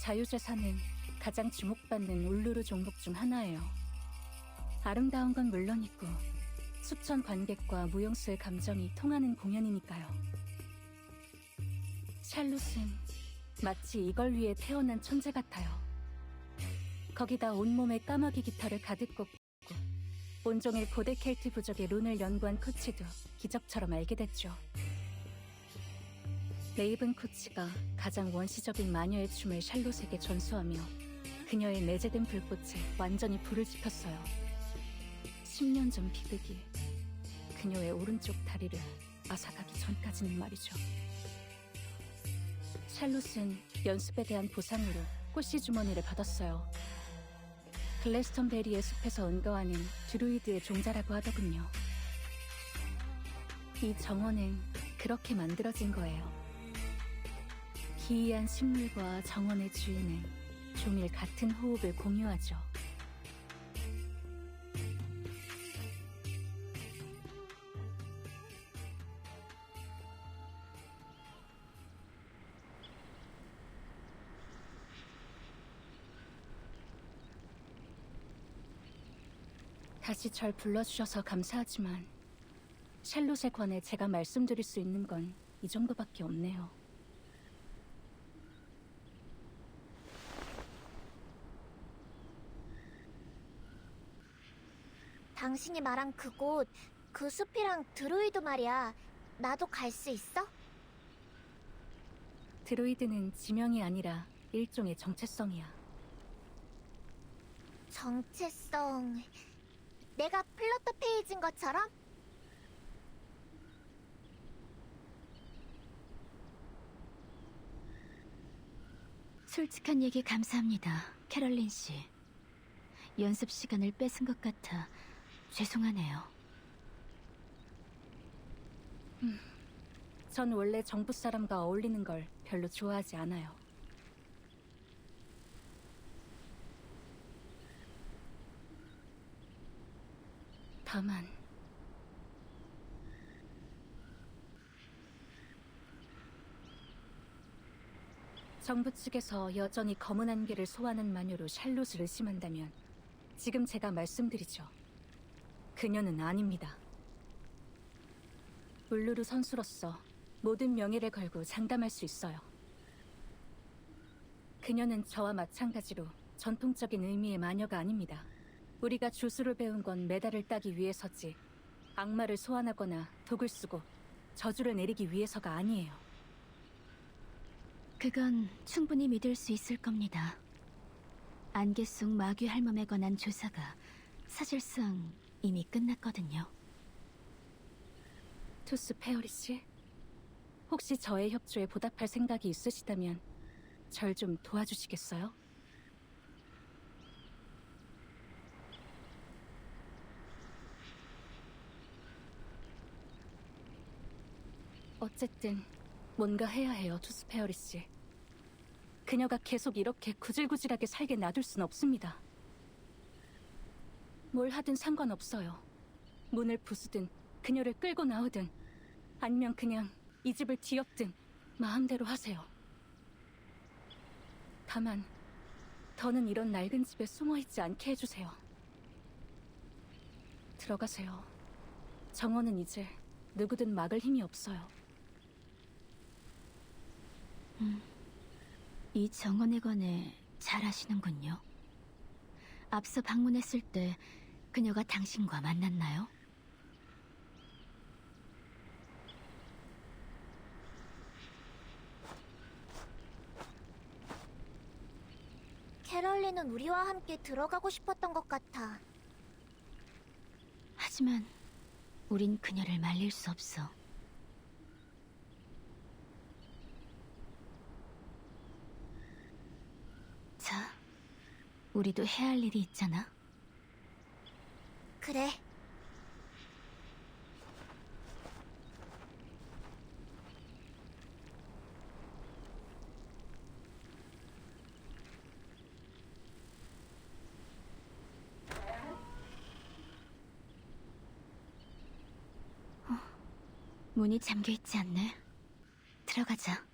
자유재산은 가장 주목받는 울루루 종목 중 하나예요. 아름다운 건 물론이고 수천 관객과 무용수의 감정이 통하는 공연이니까요. 샬롯은 마치 이걸 위해 태어난 천재 같아요. 거기다 온몸에 까마귀 기타를 가득 꽂고 온종일 고대 켈트 부족의 룬을 연구한 코치도 기적처럼 알게 됐죠. 레이븐 코치가 가장 원시적인 마녀의 춤을 샬롯에게 전수하며 그녀의 내재된 불꽃에 완전히 불을 지폈어요. 10년 전 비극이 그녀의 오른쪽 다리를 앗아가기 전까지는 말이죠. 샬롯은 연습에 대한 보상으로 꽃씨 주머니를 받았어요. 글래스턴베리의 숲에서 은거하는 드루이드의 종자라고 하더군요. 이 정원은 그렇게 만들어진 거예요. 기이한 식물과 정원의 주인은 종일 같은 호흡을 공유하죠. 다시 절 불러주셔서 감사하지만 샬롯에 관해 제가 말씀드릴 수 있는 건 이 정도밖에 없네요. 당신이 말한 그곳, 그 숲이랑 드루이드 말이야. 나도 갈 수 있어? 드로이드는 지명이 아니라 일종의 정체성이야. 정체성. 내가 플러터 페이지인 것처럼? 솔직한 얘기 감사합니다, 캐럴린 씨. 연습 시간을 뺏은 것 같아 죄송하네요. 전 원래 정부 사람과 어울리는 걸 별로 좋아하지 않아요. 다만 정부 측에서 여전히 검은 안개를 소화하는 마녀로 샬롯을 의심한다면 지금 제가 말씀드리죠. 그녀는 아닙니다. 울루루 선수로서 모든 명예를 걸고 장담할 수 있어요. 그녀는 저와 마찬가지로 전통적인 의미의 마녀가 아닙니다. 우리가 주술을 배운 건 메달을 따기 위해서지 악마를 소환하거나 독을 쓰고 저주를 내리기 위해서가 아니에요. 그건 충분히 믿을 수 있을 겁니다. 안개 속 마귀 할멈에 관한 조사가 사실상 이미 끝났거든요. 투스 페어리 씨, 혹시 저의 협조에 보답할 생각이 있으시다면 절 좀 도와주시겠어요? 어쨌든 뭔가 해야 해요, 투스 페어리 씨. 그녀가 계속 이렇게 구질구질하게 살게 놔둘 순 없습니다. 뭘 하든 상관없어요. 문을 부수든 그녀를 끌고 나오든 아니면 그냥 이 집을 뒤엎든 마음대로 하세요. 다만 더는 이런 낡은 집에 숨어 있지 않게 해주세요. 들어가세요. 정원은 이제 누구든 막을 힘이 없어요. 이 정원에 관해 잘 아시는군요. 앞서 방문했을 때 그녀가 당신과 만났나요? 캐럴린은 우리와 함께 들어가고 싶었던 것 같아. 하지만 우린 그녀를 말릴 수 없어. 자, 우리도 해야 할 일이 있잖아. 그래. 문이 잠겨 있지 않네. 들어가자.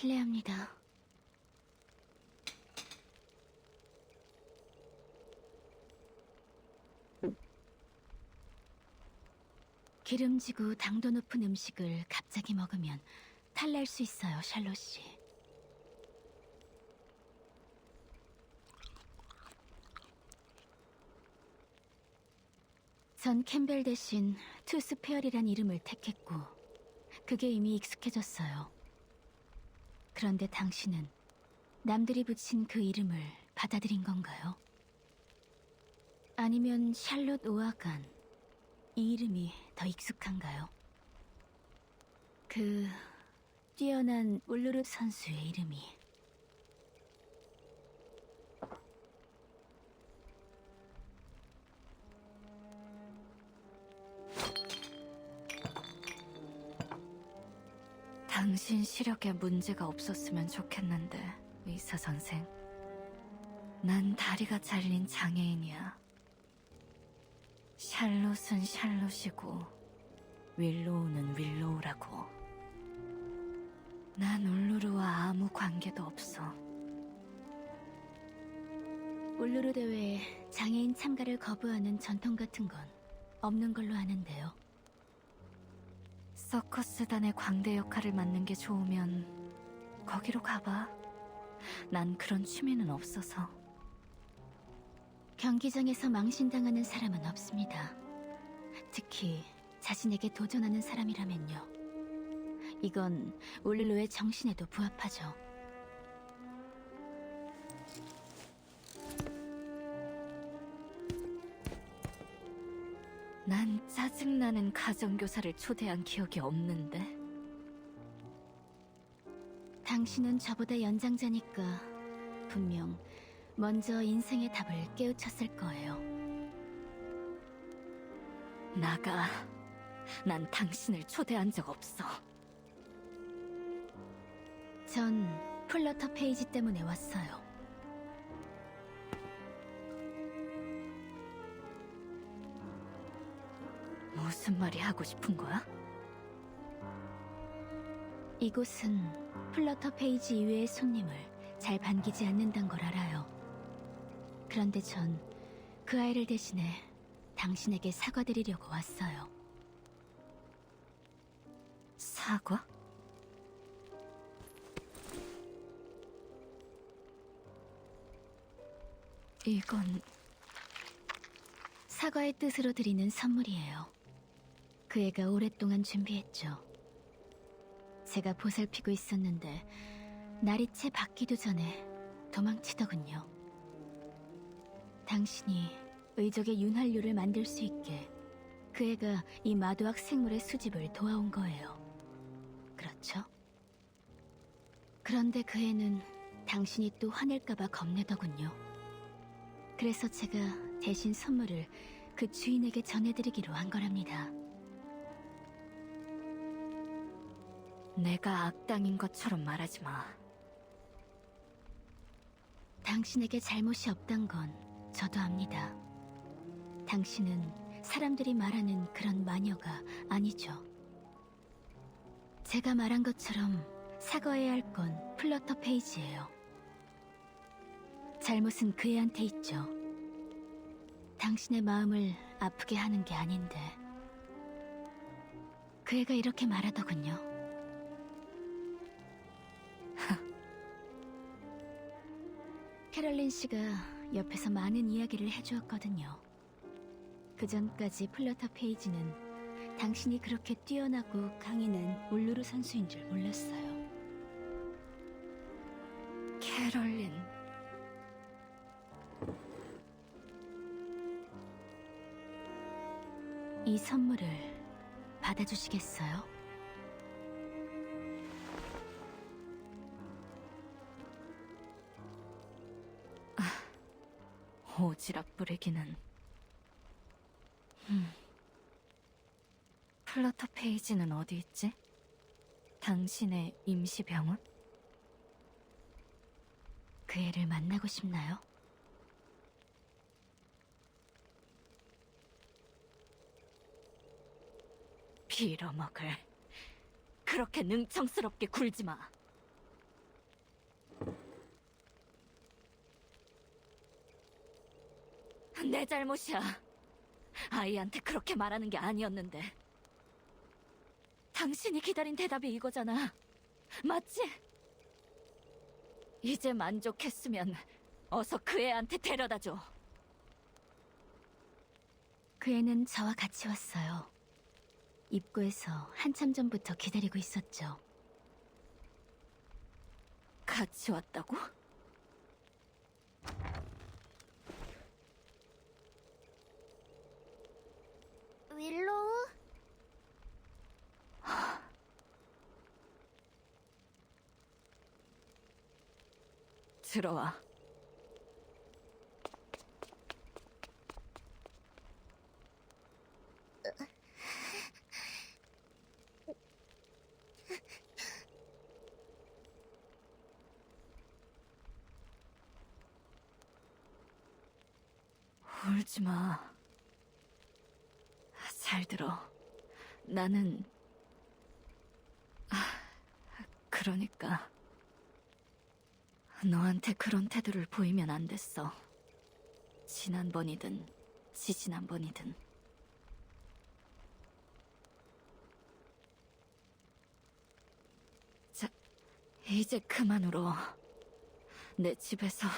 실례합니다. 기름지고 당도 높은 음식을 갑자기 먹으면 탈날 수 있어요, 샬롯 씨. 전 캠벨 대신 투스페어리란 이름을 택했고 그게 이미 익숙해졌어요. 그런데 당신은 남들이 붙인 그 이름을 받아들인 건가요? 아니면 샬롯 오아간 이 이름이 더 익숙한가요? 그 뛰어난 울루르 선수의 이름이 당신 시력에 문제가 없었으면 좋겠는데, 의사 선생. 난 다리가 잘린 장애인이야. 샬롯은 샬롯이고, 윌로우는 윌로우라고. 난 울루르와 아무 관계도 없어. 울루르 대회에 장애인 참가를 거부하는 전통 같은 건 없는 걸로 아는데요. 서커스단의 광대 역할을 맡는 게 좋으면 거기로 가봐. 난 그런 취미는 없어서. 경기장에서 망신당하는 사람은 없습니다. 특히 자신에게 도전하는 사람이라면요. 이건 울룰루의 정신에도 부합하죠. 난 짜증나는 가정교사를 초대한 기억이 없는데. 당신은 저보다 연장자니까 분명 먼저 인생의 답을 깨우쳤을 거예요. 나가. 난 당신을 초대한 적 없어. 전 플러터 페이지 때문에 왔어요. 무슨 말이 하고 싶은 거야? 이곳은 플러터 페이지 이외의 손님을 잘 반기지 않는단 걸 알아요. 그런데 전 그 아이를 대신해 당신에게 사과드리려고 왔어요. 사과? 이건 사과의 뜻으로 드리는 선물이에요. 그 애가 오랫동안 준비했죠. 제가 보살피고 있었는데 날이 채 밝기도 전에 도망치더군요. 당신이 의족의 윤활유를 만들 수 있게 그 애가 이 마도학 생물의 수집을 도와온 거예요. 그렇죠? 그런데 그 애는 당신이 또 화낼까봐 겁내더군요. 그래서 제가 대신 선물을 그 주인에게 전해드리기로 한 거랍니다. 내가 악당인 것처럼 말하지 마. 당신에게 잘못이 없단 건 저도 압니다. 당신은 사람들이 말하는 그런 마녀가 아니죠. 제가 말한 것처럼 사과해야 할 건 플러터 페이지예요. 잘못은 그 애한테 있죠. 당신의 마음을 아프게 하는 게 아닌데. 그 애가 이렇게 말하더군요. 캐럴린 씨가 옆에서 많은 이야기를 해주었거든요. 그 전까지 플러터 페이지는 당신이 그렇게 뛰어나고 강인한 울루루 선수인 줄 몰랐어요. 캐럴린. 이 선물을 받아주시겠어요? 오지랖 부리기는. 음. 플러터 페이지는 어디 있지? 당신의 임시병원? 그 애를 만나고 싶나요? 빌어먹을. 그렇게 능청스럽게 굴지 마. 내 잘못이야. 아이한테 그렇게 말하는 게 아니었는데. 당신이 기다린 대답이 이거잖아. 맞지? 이제 만족했으면 어서 그 애한테 데려다 줘. 그 애는 저와 같이 왔어요. 입구에서 한참 전부터 기다리고 있었죠. 같이 왔다고? 들어와. 울지 마. 잘 들어. 나는 아, 그러니까 너한테 그런 태도를 보이면 안 됐어. 지난번이든 지지난번이든. 자, 이제 그만 울어. 내 집에서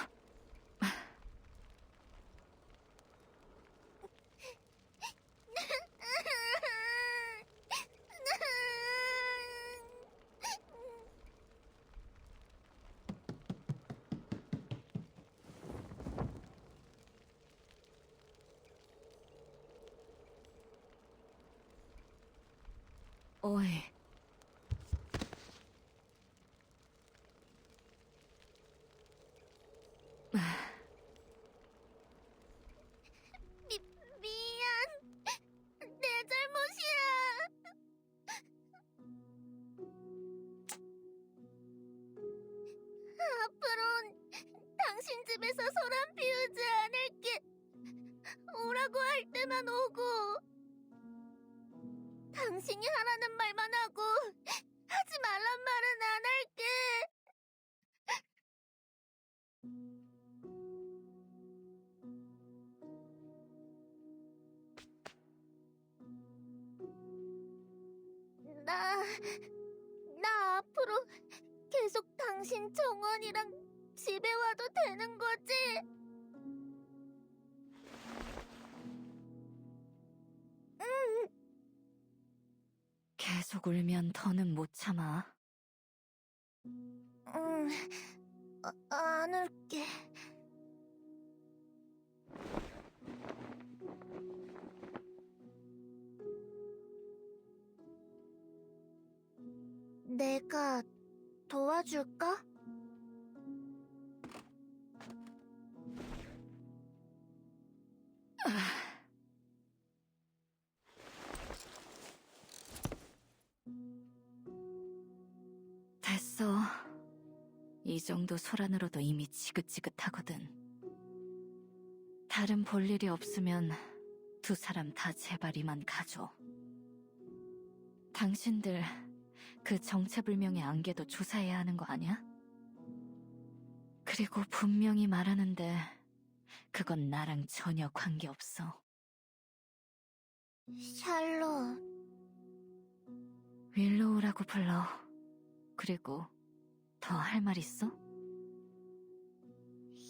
당신이 하라는 말만 하고 하지 말란 말은 안 계속 울면 더는 못 참아. 응, 어, 안 울게. 내가 도와줄까? 됐어. 이 정도 소란으로도 이미 지긋지긋하거든. 다른 볼 일이 없으면 두 사람 다 제발 이만 가줘. 당신들 그 정체불명의 안개도 조사해야 하는 거 아니야? 그리고 분명히 말하는데 그건 나랑 전혀 관계없어. 샬롯, 윌로우라고 불러. 그리고 더 할 말 있어?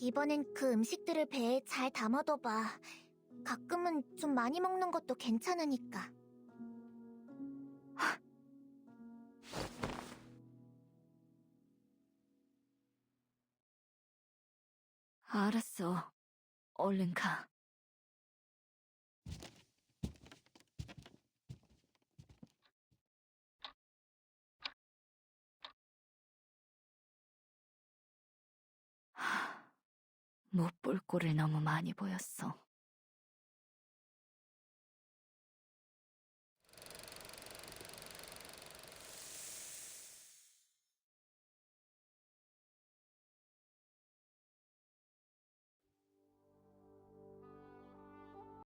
이번엔 그 음식들을 배에 잘 담아둬봐. 가끔은 좀 많이 먹는 것도 괜찮으니까. 알았어. 얼른 가. 못 볼 꼴을 너무 많이 보였어.